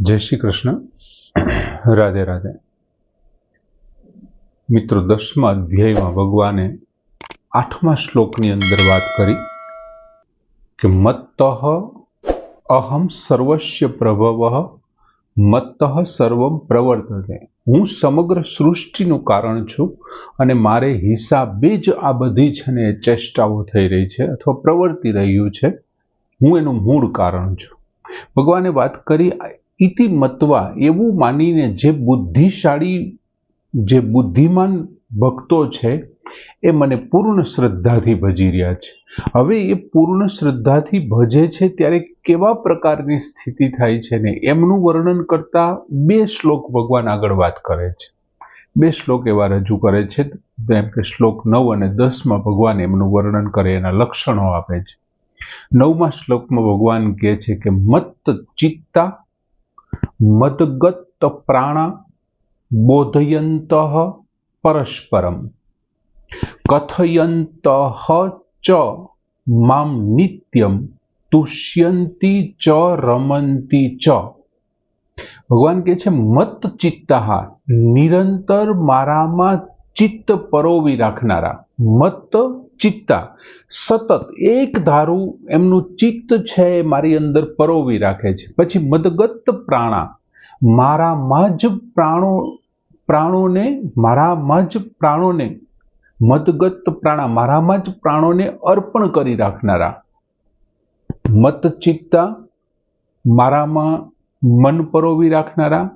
જય શ્રી કૃષ્ણ. રાધે રાધે. મિત્રો, દસમા અધ્યાયમાં ભગવાને આઠમા શ્લોકની અંદર વાત કરી કે, મત્ત અહમ સર્વસ્ય પ્રભવ, મત્ત સર્વમ પ્રવર્તતે. હું સમગ્ર સૃષ્ટિનું કારણ છું અને મારે હિસાબે જ આ બધી છે ને ચેષ્ટાઓ થઈ રહી છે અથવા પ્રવર્તી રહ્યું છે. હું એનું મૂળ કારણ છું. ભગવાને વાત કરી ઇતિ મત્વા એવું માનીને જે બુદ્ધિશાળી, જે બુદ્ધિમાન ભક્તો છે, એ મને પૂર્ણ શ્રદ્ધાથી ભજી રહ્યા છે. હવે એ પૂર્ણ શ્રદ્ધાથી ભજે છે ત્યારે કેવા પ્રકારની સ્થિતિ થાય છે ને એમનું વર્ણન કરતા બે શ્લોક ભગવાન આગળ વાત કરે છે. બે શ્લોક એવા રજૂ કરે છે જેમ કે શ્લોક નવ અને દસમાં ભગવાન એમનું વર્ણન કરે, એના લક્ષણો આપે છે. નવમા શ્લોકમાં ભગવાન કહે છે કે મત ચિત્તા મદગત પ્રાણા બોધયંત પરસ્પરમ. કથયંત ચ મામ નિત્યમ, તુષ્યંતી ચ રમંતી ચ. ભગવાન કે છે મત ચિત્તાહા નિરંતર મારામાં ચિત્ત પરોવી રાખનારા. મત ચિત્તા. સતત એક ધારું એમનું ચિત્ત છે મારી અંદર પરોવી રાખે છે. પછી મદગત પ્રાણા. મારામાં જ પ્રાણો, પ્રાણોને મારામાં જ પ્રાણોને, મદગત પ્રાણા મારામાં જ પ્રાણોને અર્પણ કરી રાખનારા. મત ચિત્તા મારામાં મન પરોવી રાખનારા.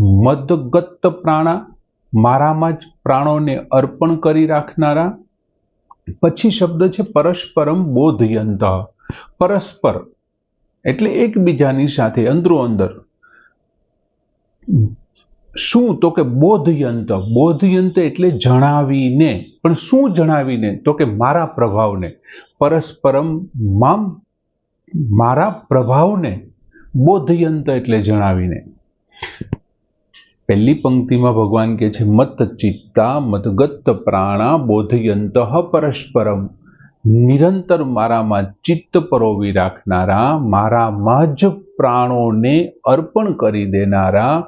મદગત પ્રાણા મારામાં જ પ્રાણોને અર્પણ કરી રાખનારા. પછી શબ્દ છે પરસ્પરમ બોધયંત. પરસ્પર. એટલે એકબીજાની સાથે, અંદરો અંદર. શું? તો કે બોધયંત. બોધયંત એટલે જણાવીને. પણ શું જણાવીને? તો કે મારા પ્રભાવને. પરસ્પરમ મામ, મારા પ્રભાવને. બોધયંત એટલે જણાવીને. પહેલી પંક્તિમાં ભગવાન કહે છે મત ચિત્તા મતગત પ્રાણા બોધયંત પરસ્પરમ. નિરંતર મારામાં ચિત્ત પરોવી રાખનારા મારામાં જ પ્રાણોને અર્પણ કરી દેનારા,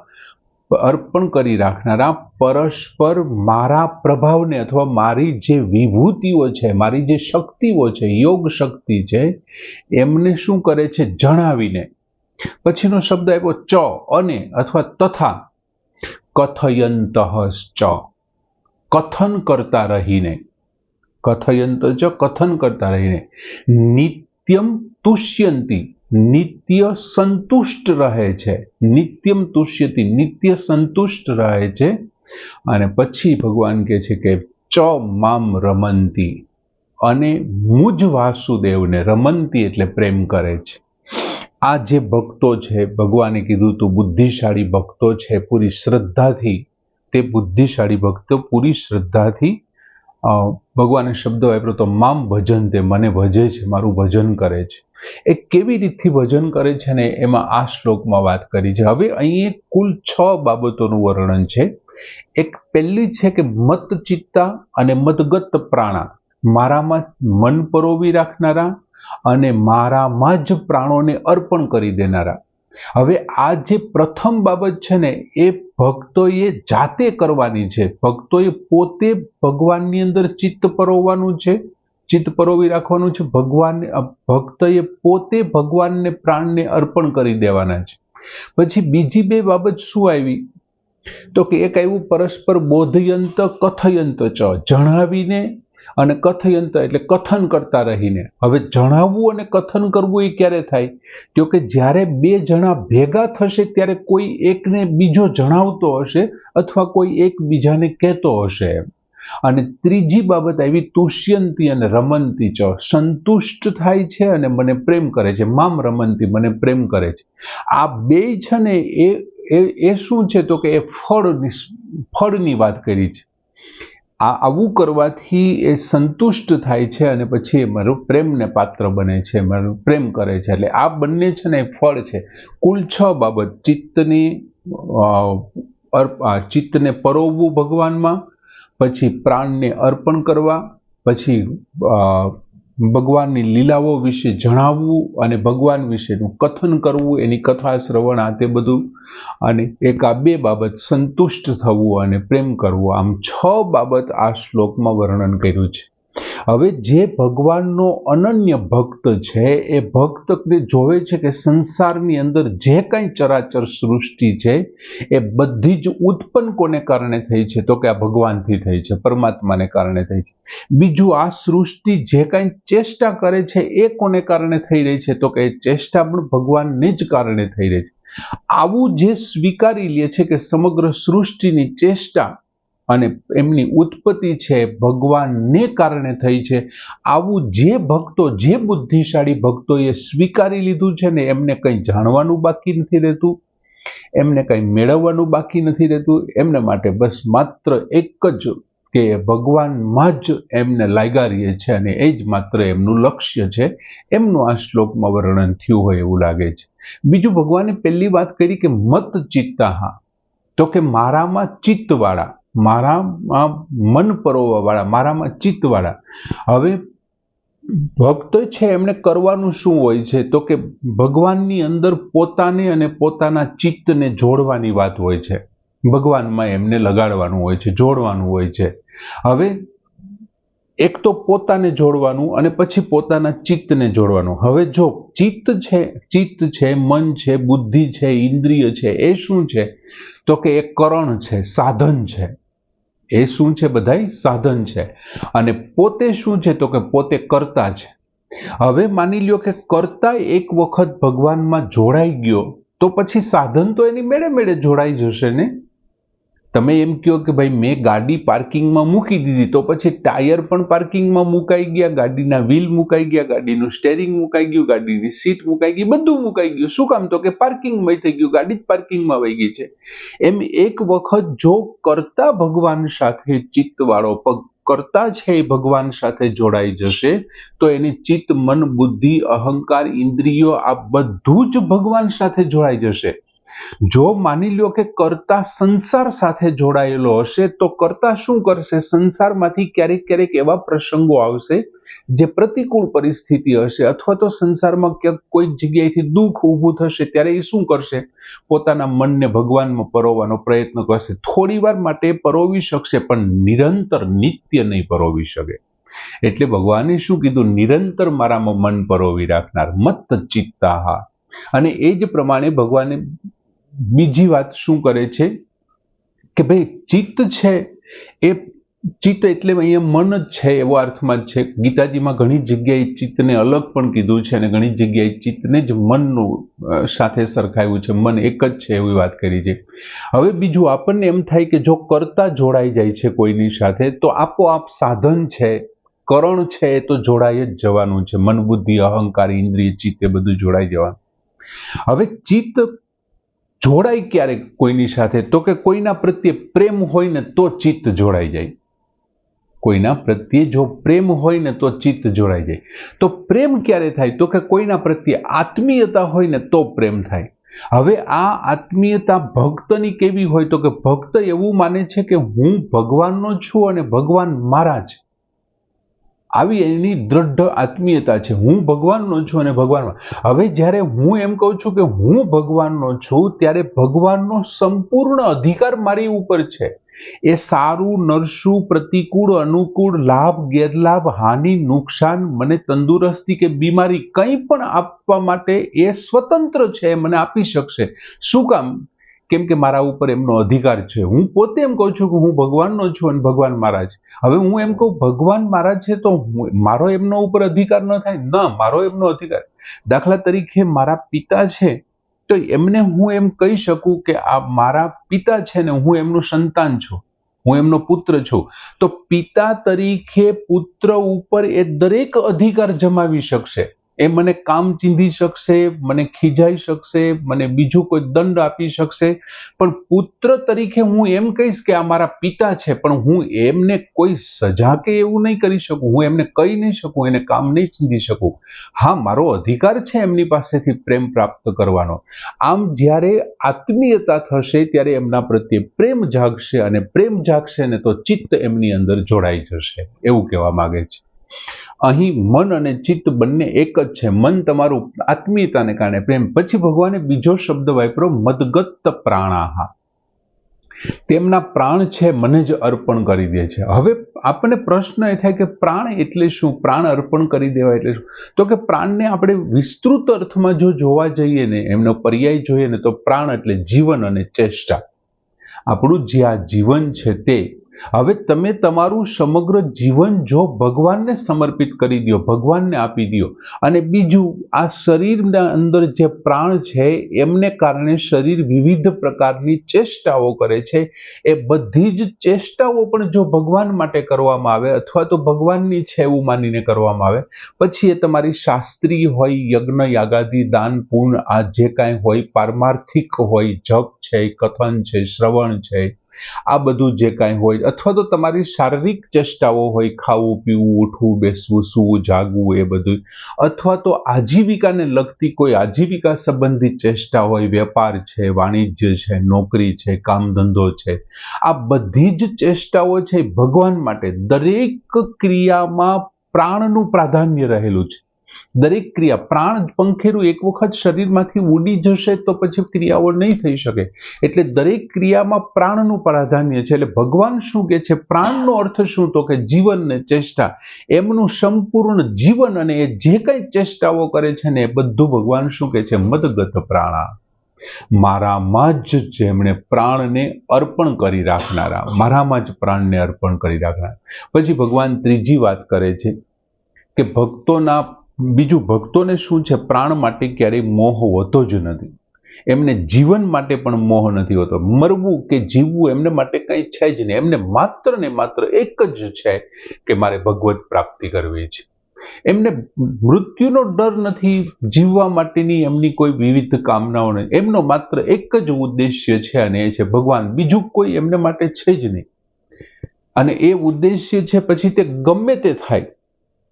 અર્પણ કરી રાખનારા પરસ્પર મારા પ્રભાવને અથવા મારી જે વિભૂતિઓ છે, મારી જે શક્તિઓ છે, યોગ શક્તિ છે, એમને શું કરે છે? જણાવીને. પછીનો શબ્દ આવ્યો ચ, અને અથવા તથા. કથયંત ચ કથન કરતા રહીને કથયંત ચ કથન કરતા રહીને નિત્યમ તુષ્યંતી, નિત્ય સંતુષ્ટ રહે છે. નિત્યમ તુષ્યતી, નિત્ય સંતુષ્ટ રહે છે. અને પછી ભગવાન કહે છે કે ચ મામ રમંતી. અને મુજ વાસુદેવને રમંતી એટલે પ્રેમ કરે છે. આ જે ભક્તો છે, ભગવાને કીધું તું, બુદ્ધિશાળી ભક્તો છે, પૂરી શ્રદ્ધાથી, તે બુદ્ધિશાળી ભક્તો પૂરી શ્રદ્ધાથી ભગવાને શબ્દ વાપર્યો તો મામ ભજન તે, મને ભજે છે, મારું ભજન કરે છે. એ કેવી રીતથી ભજન કરે છે ને એમાં આ શ્લોકમાં વાત કરી છે. હવે અહીં કુલ છ બાબતોનું વર્ણન છે. એક પહેલી છે કે મત ચિત્તા અને મતગત પ્રાણા. મારામાં મન પરોવી રાખનારા અને મારામાં જ પ્રાણોને અર્પણ કરી દેનારા. હવે આ જે પ્રથમ બાબત છે ને, એ ભક્તોએ જાતે કરવાની છે. ભક્તોએ પોતે ભગવાનની અંદર ચિત્ત પરોવવાનું છે. ચિત્ત પરોવી રાખવાનું છે. ભગવાન, ભક્તએ પોતે ભગવાનને પ્રાણને અર્પણ કરી દેવાના છે. પછી બીજી બે બાબત શું આવી? તો કે એક આવ્યું પરસ્પર બોધયંત, કથયંત ચ. જણાવીને અને કથયંત એટલે કથન કરતા રહીને. હવે જણાવવું અને કથન કરવું એ ક્યારે થાય? તો કે જ્યારે બે જણા ભેગા થશે ત્યારે કોઈ એકને બીજો જણાવતો હશે અથવા કોઈ એકબીજાને કહેતો હશે અને ત્રીજી બાબત આવી, તુષ્યંતી અને રમંતી ચ સંતુષ્ટ થાય છે અને મને પ્રેમ કરે છે. મામ રમંતી, મને પ્રેમ કરે છે. આ બે છે ને એ એ શું છે? તો કે એ ફળની ફળની વાત કરી છે. આ આવું કરવાથી એ સંતુષ્ટ થાય છે અને પછી એ મારું પ્રેમને પાત્ર બને છે, મારું પ્રેમ કરે છે. એટલે આ બંને છે ને એ ફળ છે. કુલ છ બાબત. ચિત્તની ચિત્તને પરોવવું ભગવાનમાં, પછી પ્રાણને અર્પણ કરવા, પછી ભગવાનની લીલાઓ વિશે જણાવવું અને ભગવાન વિશેનું કથન કરવું, એની કથા શ્રવણ, આ તે બધું. અને એક આ બે બાબત સંતુષ્ટ થવું અને પ્રેમ કરવો. આમ છ બાબત આ શ્લોકમાં વર્ણન કર્યું છે. હવે જે ભગવાનનો અનન્ય ભક્ત છે, એ ભક્ત જોવે છે કે સંસારની અંદર જે કંઈ ચરાચર સૃષ્ટિ છે, એ બધી જ ઉત્પન્ન કોને કારણે થઈ છે? તો કે આ ભગવાનથી થઈ છે, પરમાત્માને કારણે થઈ છે. બીજું, આ સૃષ્ટિ જે કાંઈ ચેષ્ટા કરે છે, એ કોને કારણે થઈ રહી છે? તો કે એ ચેષ્ટા પણ ભગવાનને જ કારણે થઈ રહી છે. આવું જે સ્વીકારી લે છે કે સમગ્ર સૃષ્ટિની ચેષ્ટા અને એમની ઉત્પત્તિ છે ભગવાનને કારણે થઈ છે. આવું જે ભક્તો, જે બુદ્ધિશાળી ભક્તોએ સ્વીકારી લીધું છે ને એમને કંઈ જાણવાનું બાકી નથી રહેતું, એમને કંઈ મેળવવાનું બાકી નથી રહેતું, એમને માટે બસ માત્ર એક જ કે ભગવાનમાં જ એમને લાગ્યા રહીએ છે અને એ જ માત્ર એમનું લક્ષ્ય છે. એમનું આ શ્લોકમાં વર્ણન થયું હોય એવું લાગે છે. બીજું ભગવાને પહેલી વાત કરી કે મત ચિત્તાહા. તો કે મારામાં ચિત્તવાળા. મારામાં મન પરોવાવાળા મારામાં ચિત્તવાળા. હવે ભક્ત છે એમને કરવાનું શું હોય છે? તો કે ભગવાનની અંદર પોતાને અને પોતાના ચિત્તને જોડવાની વાત હોય છે. ભગવાનમાં એમને લગાડવાનું હોય છે, જોડવાનું હોય છે. હવે એક તો પોતાને જોડવાનું અને પછી પોતાના ચિત્તને જોડવાનું. હવે જો ચિત્ત છે ચિત્ત છે, મન છે, બુદ્ધિ છે, ઇન્દ્રિય છે, એ શું છે? તો કે એ કરણ છે, સાધન છે. એ શું છે બધાય? સાધન છે. અને પોતે શું છે તો કે પોતે કરતા છે. હવે માની લ્યો કે કરતા એક વખત ભગવાનમાં જોડાઈ ગયો તો પછી સાધન તો એની મેળે મેળે જોડાઈ જશે ને? તમે એમ કહો કે ભાઈ મેં ગાડી પાર્કિંગમાં મૂકી દીધી, તો પછી ટાયર પણ પાર્કિંગમાં મુકાઈ ગયા, ગાડીના વ્હીલ મુકાઈ ગયા, ગાડીનું સ્ટેરિંગ મુકાઈ ગયું, ગાડીની સીટ મુકાઈ ગઈ, બધું મુકાઈ ગયું. શું કામ? તો કે પાર્કિંગમાં થઈ ગયું, ગાડી જ પાર્કિંગમાં વહી ગઈ છે. એમ એક વખત જો કરતા ભગવાન સાથે ચિત્તવાળો પગ કરતા છે એ ભગવાન સાથે જોડાઈ જશે, તો એની ચિત્ત, મન, બુદ્ધિ, અહંકાર, ઇન્દ્રિયો આ બધું જ ભગવાન સાથે જોડાઈ જશે. જો માની લ્યો કે કરતા સંસાર સાથે જોડાયેલો હશે, તો કરતા શું કરશે? સંસારમાંથી ક્યારેક ક્યારેક એવા પ્રસંગો આવશે જે પ્રતિકૂળ પરિસ્થિતિ હશે અથવા તો સંસારમાં ક્યાંક કોઈ જગ્યાએથી દુઃખ ઊભું થશે, ત્યારે એ શું કરશે? પોતાના મનને ભગવાનમાં પરોવવાનો પ્રયત્ન કરશે. થોડી વાર માટે પરોવી શકશે, પણ નિરંતર નિત્ય નહીં પરોવી શકે. એટલે ભગવાને શું કીધું? નિરંતર મારામાં મન પરોવી રાખનાર મત ચિત્તાહા. અને એ જ પ્રમાણે ભગવાને બીજી વાત શું કરે છે? કે ભાઈ ચિત્ત છે, એ ચિત્ત એટલે અહીંયા મન જ છે એવો અર્થમાં જ છે. ગીતાજીમાં ઘણી જગ્યાએ ચિત્તને અલગ પણ કીધું છે અને ઘણી જગ્યાએ ચિત્તને જ મનનું સાથે સરખાવ્યું છે. મન એક જ છે એવી વાત કરી છે. હવે બીજું આપણને એમ થાય કે જો કરતા જોડાઈ જાય છે કોઈની સાથે, તો આપોઆપ સાધન છે, કરણ છે એ તો જોડાઈ જ જવાનું છે. મન બુદ્ધિ અહંકાર, ઇન્દ્રિય, ચિત્ત એ બધું જોડાઈ જવાનું. હવે ચિત્ત જોડાય ક્યારેક કોઈની સાથે? તો કે કોઈના પ્રત્યે પ્રેમ હોય ને તો ચિત્ત જોડાઈ જાય. કોઈના પ્રત્યે જો પ્રેમ હોય ને તો ચિત્ત જોડાઈ જાય. તો પ્રેમ ક્યારે થાય? તો કે કોઈના પ્રત્યે આત્મીયતા હોય ને તો પ્રેમ થાય. હવે આ આત્મીયતા ભક્તની કેવી હોય? તો કે ભક્ત એવું માને છે કે હું ભગવાનનો છું અને ભગવાન મારા છે આવી એની દ્રઢ આત્મીયતા છે. હું ભગવાનનો છું અને ભગવાનમાં. હવે જ્યારે હું એમ કહું છું કે હું ભગવાનનો છું, ત્યારે ભગવાનનો સંપૂર્ણ અધિકાર મારી ઉપર છે. એ સારું, નરસું, પ્રતિકૂળ, અનુકૂળ, લાભ, ગેરલાભ, હાનિ, નુકસાન, મને તંદુરસ્તી કે બીમારી કંઈ પણ આપવા માટે એ સ્વતંત્ર છે મને આપી શકશે. શું કામ? કેમ કે મારા ઉપર એમનો અધિકાર છે. હું પોતે એમ કહું છું કે હું ભગવાનનો છું અને ભગવાન મારા છે હવે હું એમ કહું, ભગવાન મારા છે તો મારો એમનો ઉપર અધિકાર ન થાય? ના, મારો એમનો અધિકાર. દાખલા તરીકે મારા પિતા છે તો એમને હું એમ કહી શકું કે આ મારા પિતા છે ને હું એમનું સંતાન છું. હું એમનો પુત્ર છું. તો પિતા તરીકે પુત્ર ઉપર એ દરેક અધિકાર જમાવી શકશે. એ મને કામ ચીંધી શકશે, મને ખીજાઈ શકશે, મને બીજું કોઈ દંડ આપી શકશે. પણ પુત્ર તરીકે હું એમ કહીશ કે આ મારા પિતા છે, પણ હું એમને કોઈ સજા કે એવું નહીં કરી શકું. હું એમને કહી નહીં શકું, એને કામ નહીં ચીંધી શકું. હા, મારો અધિકાર છે એમની પાસેથી પ્રેમ પ્રાપ્ત કરવાનો. આમ જ્યારે આત્મીયતા થશે, ત્યારે એમના પ્રત્યે પ્રેમ જાગશે અને પ્રેમ જાગશે ને તો ચિત્ત એમની અંદર જોડાઈ જશે. એવું કહેવા માગે છે. અહીં મન અને ચિત્ત બંને એક જ છે. મન તમારું આત્મીયતાને કારણે, પ્રેમ. પછી ભગવાને બીજો શબ્દ વાપરો મદગત પ્રાણાહા. તેમના પ્રાણ છે, મને જ અર્પણ કરી દે છે. હવે આપણને પ્રશ્ન એ થાય કે પ્રાણ એટલે શું? પ્રાણ અર્પણ કરી દેવા એટલે શું? તો કે પ્રાણને આપણે વિસ્તૃત અર્થમાં જો જોવા જઈએ ને, એમનો પર્યાય જોઈએ ને, તો પ્રાણ એટલે જીવન અને ચેષ્ટા. આપણું જે આ જીવન છે તે હવે તમે તમારું સમગ્ર જીવન જો ભગવાનને સમર્પિત કરી દો, ભગવાનને આપી દો, અને બીજું, આ શરીરના અંદર જે પ્રાણ છે, એમને કારણે શરીર વિવિધ પ્રકારની ચેષ્ટાઓ કરે છે. એ બધી જ ચેષ્ટાઓ પણ જો ભગવાન માટે કરવામાં આવે, અથવા તો ભગવાનની છે એવું માનીને કરવામાં આવે, પછી એ તમારી શાસ્ત્રીય હોય, યજ્ઞ, યાગાદી, દાન પૂર્ણ આ જે કાંઈ હોય, પારમાર્થિક હોય, જપ છે, કથન છે, શ્રવણ છે આ બધું જે કાંઈ હોય, અથવા તો તમારી શારીરિક ચેષ્ટાઓ હોય, ખાવું, પીવું, ઉઠવું, બેસવું, સૂવું, જાગવું એ બધું અથવા તો આજીવિકાને લગતી કોઈ આજીવિકા સંબંધિત ચેષ્ટા હોય, વેપાર છે, વાણિજ્ય છે, નોકરી છે કામ ધંધો છે, આ બધી જ ચેષ્ટાઓ છે ભગવાન માટે દરેક ક્રિયામાં પ્રાણનું પ્રાધાન્ય રહેલું છે. દરેક ક્રિયા, પ્રાણ પંખેરું એક વખત શરીરમાંથી ઉડી જશે તો પછી ક્રિયાઓ નહીં થઈ શકે. એટલે દરેક ક્રિયામાં પ્રાણનું પ્રાધાન્ય છે. એટલે ભગવાન શું કે છે? પ્રાણનો અર્થ શું? તો કે જીવન ને ચેષ્ટા. એમનું સંપૂર્ણ જીવન અને એ જે કંઈ ચેષ્ટાઓ કરે છે ને એ બધું ભગવાન શું કે છે? મદગત પ્રાણા. મારામાં જ જેમણે પ્રાણને અર્પણ કરી રાખનારા. મારામાં જ પ્રાણને અર્પણ કરી રાખનારા. પછી ભગવાન ત્રીજી વાત કરે છે કે ભક્તોના બીજું ભક્તોને શું છે? પ્રાણ માટે ક્યારેય મોહ હોતો જ નથી. એમને જીવન માટે પણ મોહ નથી હોતો. મરવું કે જીવવું એમને માટે કંઈ છે જ નહીં. એમને માત્ર ને માત્ર એક જ છે કે મારે ભગવત પ્રાપ્તિ કરવી છે. એમને મૃત્યુનો ડર નથી જીવવા માટેની એમની કોઈ વિવિધ કામનાઓ નહીં એમનો માત્ર એક જ ઉદ્દેશ્ય છે અને એ છે ભગવાન. બીજું કોઈ એમને માટે છે જ નહીં. અને એ ઉદ્દેશ્ય છે પછી તે ગમે તે થાય.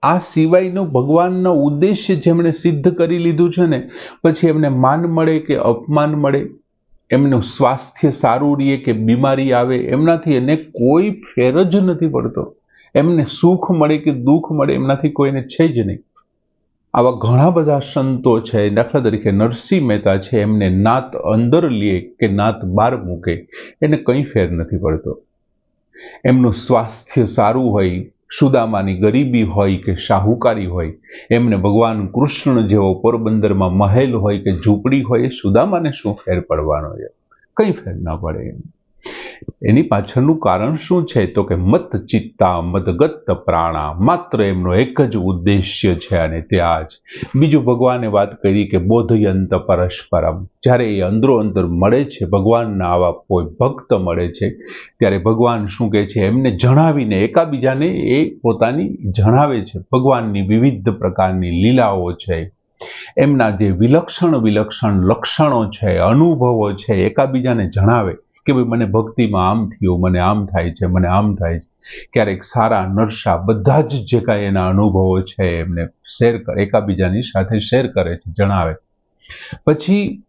આ સિવાયનો ભગવાનનો ઉદ્દેશ્ય જેમણે સિદ્ધ કરી લીધું છે ને, પછી એમને માન મળે કે અપમાન મળે, એમનું સ્વાસ્થ્ય સારું રહે કે બીમારી આવે, એમનાથી એને કોઈ ફેર જ નથી પડતો. એમને સુખ મળે કે દુઃખ મળે, એમનાથી કોઈને છે જ નહીં. આવા ઘણા બધા સંતો છે, દાખલા તરીકે નરસિંહ મહેતા છે, એમને નાત અંદર લે કે નાત બહાર મૂકે, એને કંઈ ફેર નથી પડતો. એમનું સ્વાસ્થ્ય સારું હોય સુદામાની ગરીબી હોય કે શાહુકારી હોય, એમને ભગવાન કૃષ્ણ જેવો પોરબંદરમાં મહેલ હોય કે ઝૂંપડી હોય સુદામાને શું ફેર પડવાનો છે? કંઈ ફેર ના પડે એમ. એની પાછળનું કારણ શું છે? તો કે મત ચિત્તા, મદગત પ્રાણા માત્ર એમનો એક જ ઉદ્દેશ્ય છે અને તે આ જ. બીજું ભગવાને વાત કરી કે બોધયંત પરસ્પરમ. જ્યારે એ અંદરો અંદર મળે છે, ભગવાનના આવા કોઈ ભક્ત મળે છે, ત્યારે ભગવાન શું કહે છે? એમને જણાવીને એકાબીજાને એ પોતાની જણાવે છે. ભગવાનની વિવિધ પ્રકારની લીલાઓ છે. એમના જે વિલક્ષણ વિલક્ષણ લક્ષણો છે, અનુભવો છે, એકાબીજાને જણાવે. કે ભાઈ મને ભક્તિમાં આમ થયું, મને આમ થાય છે, મને આમ થાય છે. ક્યારેક સારા નરસા બધા જ જે કાંઈ એના અનુભવો છે એમને શેર કરે, એકાબીજાની સાથે શેર કરે છે, જણાવે. પછી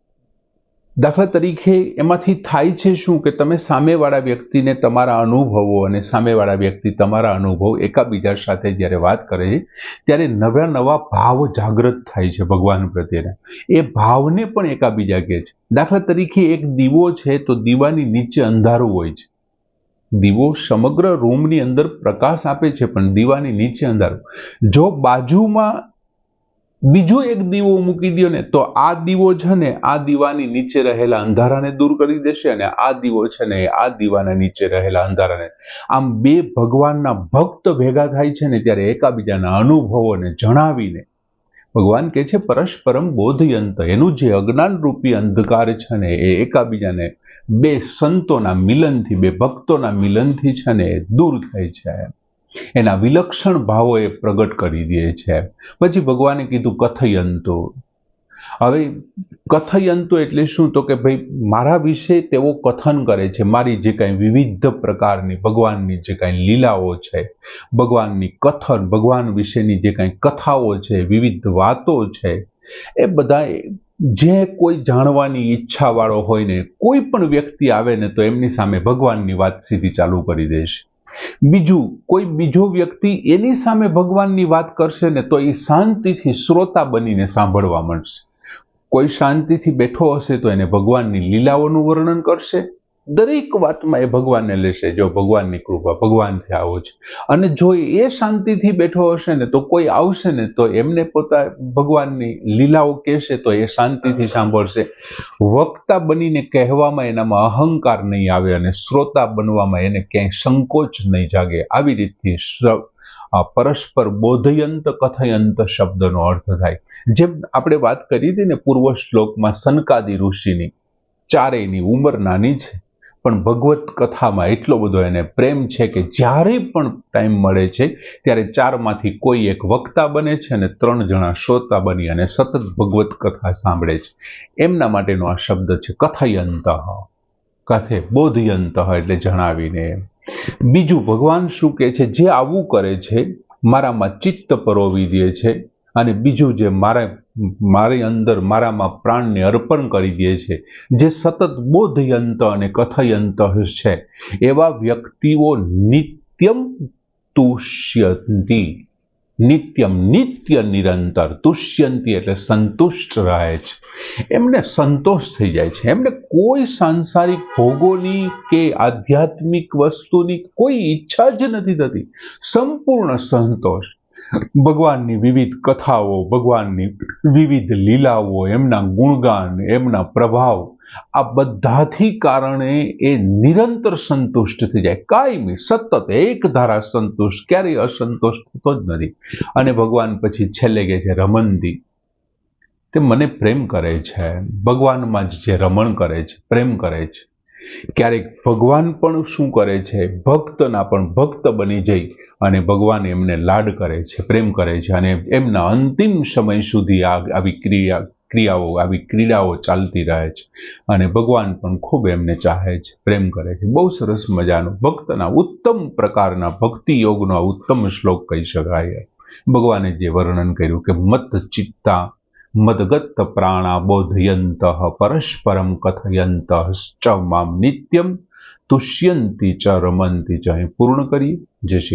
દાખલા તરીકે એમાંથી થાય છે શું કે તમે સામેવાળા વ્યક્તિને તમારા અનુભવો અને સામેવાળા વ્યક્તિ તમારા અનુભવ એકાબીજા સાથે જ્યારે વાત કરે છે, ત્યારે નવા નવા ભાવ જાગૃત થાય છે ભગવાન પ્રત્યેના એ ભાવને પણ એકાબીજા કહે છે. દાખલા તરીકે એક દીવો છે તો દીવાની નીચે અંધારું હોય છે. દીવો સમગ્ર રૂમની અંદર પ્રકાશ આપે છે પણ દીવાની નીચે અંધારું. જો બાજુમાં બીજો એક દીવો મૂકી દો ને, તો આ દીવો છે ને, આ દીવાની નીચે રહેલા અંધારાને દૂર કરી દેશે અને આ દીવો છે ને આ દીવાના નીચે રહેલા અંધારાને. આમ બે ભગવાનના ભક્ત ભેગા થાય છે ને, ત્યારે એકાબીજાના અનુભવોને જણાવીને ભગવાન કહે છે, પરસ્પરમ બોધયંત. એનું જે અજ્ઞાન રૂપી અંધકાર છે ને, એ એકાબીજાને બે સંતોના મિલનથી, બે ભક્તોના મિલનથી છે ને દૂર થાય છે. એના વિલક્ષણ ભાવો એ પ્રગટ કરી દે છે. પછી ભગવાને કીધું, કથયંતો. હવે કથયંતો એટલે શું? તો કે ભાઈ, મારા વિશે તેઓ કથન કરે છે. મારી જે કાંઈ વિવિધ પ્રકારની ભગવાનની જે કાંઈ લીલાઓ છે, ભગવાનની કથન, ભગવાન વિશેની જે કાંઈ કથાઓ છે, વિવિધ વાતો છે, એ બધા જે કોઈ જાણવાની ઈચ્છાવાળો હોય ને, કોઈ પણ વ્યક્તિ આવે ને તો એમની સામે ભગવાનની વાત સીધી ચાલુ કરી દેશે બીજું, કોઈ બીજો વ્યક્તિ એની સામે ભગવાનની વાત કરશે ને તો એ શાંતિથી શ્રોતા બનીને સાંભળવા મળશે કોઈ શાંતિથી બેઠો હશે તો એને ભગવાનની લીલાઓનું વર્ણન કરશે. દરેક વાતમાં એ ભગવાનને લેશે, જો ભગવાનની કૃપા ભગવાનથી આવો છે. અને જો એ શાંતિથી બેઠો હશે ને, તો કોઈ આવશે ને, તો એમને પોતા ભગવાનની લીલાઓ કહેશે તો એ શાંતિથી સાંભળશે. વક્તા બનીને કહેવામાં એનામાં અહંકાર નહીં આવે અને શ્રોતા બનવામાં એને ક્યાંય સંકોચ નહીં જાગે. આવી રીતથી પરસ્પર બોધયંત, કથયંત શબ્દનો અર્થ થાય. જેમ આપણે વાત કરી હતી ને, પૂર્વ શ્લોકમાં સનકાદી ઋષિની, ચારેયની ઉંમર નાની છે. પણ ભગવત કથામાં એટલો બધો એને પ્રેમ છે કે જ્યારે પણ ટાઈમ મળે છે, ત્યારે ચારમાંથી કોઈ એક વક્તા બને છે અને ત્રણ જણા શ્રોતા બની અને સતત ભગવત કથા સાંભળે છે. એમના માટેનો આ શબ્દ છે, કથયંત કથે બોધયંત એટલે જણાવીને. બીજું, ભગવાન શું કહે છે? જે આવું કરે છે, મારામાં ચિત્ત પરોવી દે છે અને બીજું, જે મારા મારી અંદર મારામાં પ્રાણને અર્પણ કરી દે છે, જે સતત બોધયંત અને કથયંત છે, એવા વ્યક્તિઓ નિત્યમ તુષ્યંતી, નિત્યમ નિત્ય નિરંતર તુષ્યંતી એટલે સંતુષ્ટ રહે છે. એમને સંતોષ થઈ જાય છે. એમને કોઈ સાંસારિક ભોગોની કે આધ્યાત્મિક વસ્તુની કોઈ ઈચ્છા જ નથી થતી. સંપૂર્ણ સંતોષ. ભગવાનની વિવિધ કથાઓ, ભગવાનની વિવિધ લીલાઓ, એમના ગુણગાન, એમના પ્રભાવ, આ બધાથી કારણે એ નિરંતર સંતુષ્ટ થઈ જાય. કાયમી સતત એક ધારા સંતુષ્ટ, ક્યારેય અસંતુષ્ટ થતો જ નથી. અને ભગવાન પછી છેલ્લે કહે છે, રમંદી. તે મને પ્રેમ કરે છે. ભગવાનમાં જ જે રમણ કરે છે, પ્રેમ કરે છે. ક્યારેક ભગવાન પણ શું કરે છે? ભક્તના પણ ભક્ત બની જઈ અને ભગવાન એમને લાડ કરે છે, પ્રેમ કરે છે અને એમના અંતિમ સમય સુધી આ આવી ક્રિયા, ક્રિયાઓ, આવી ક્રીડાઓ ચાલતી રહે છે અને ભગવાન પણ ખૂબ એમને ચાહે છે, પ્રેમ કરે છે. બહુ સરસ મજાનો ભક્તના ઉત્તમ પ્રકારના ભક્તિ યોગનો ઉત્તમ શ્લોક કહી શકાય. ભગવાને જે વર્ણન કર્યું કે મત ચિત્તા મદગત પ્રાણા બોધયંત પરસ્પરમ કથયંત ચ મામ નિત્યમ તુષ્યંતી ચ રમંતી ચ પૂર્ણ કરીએ જય શ્રી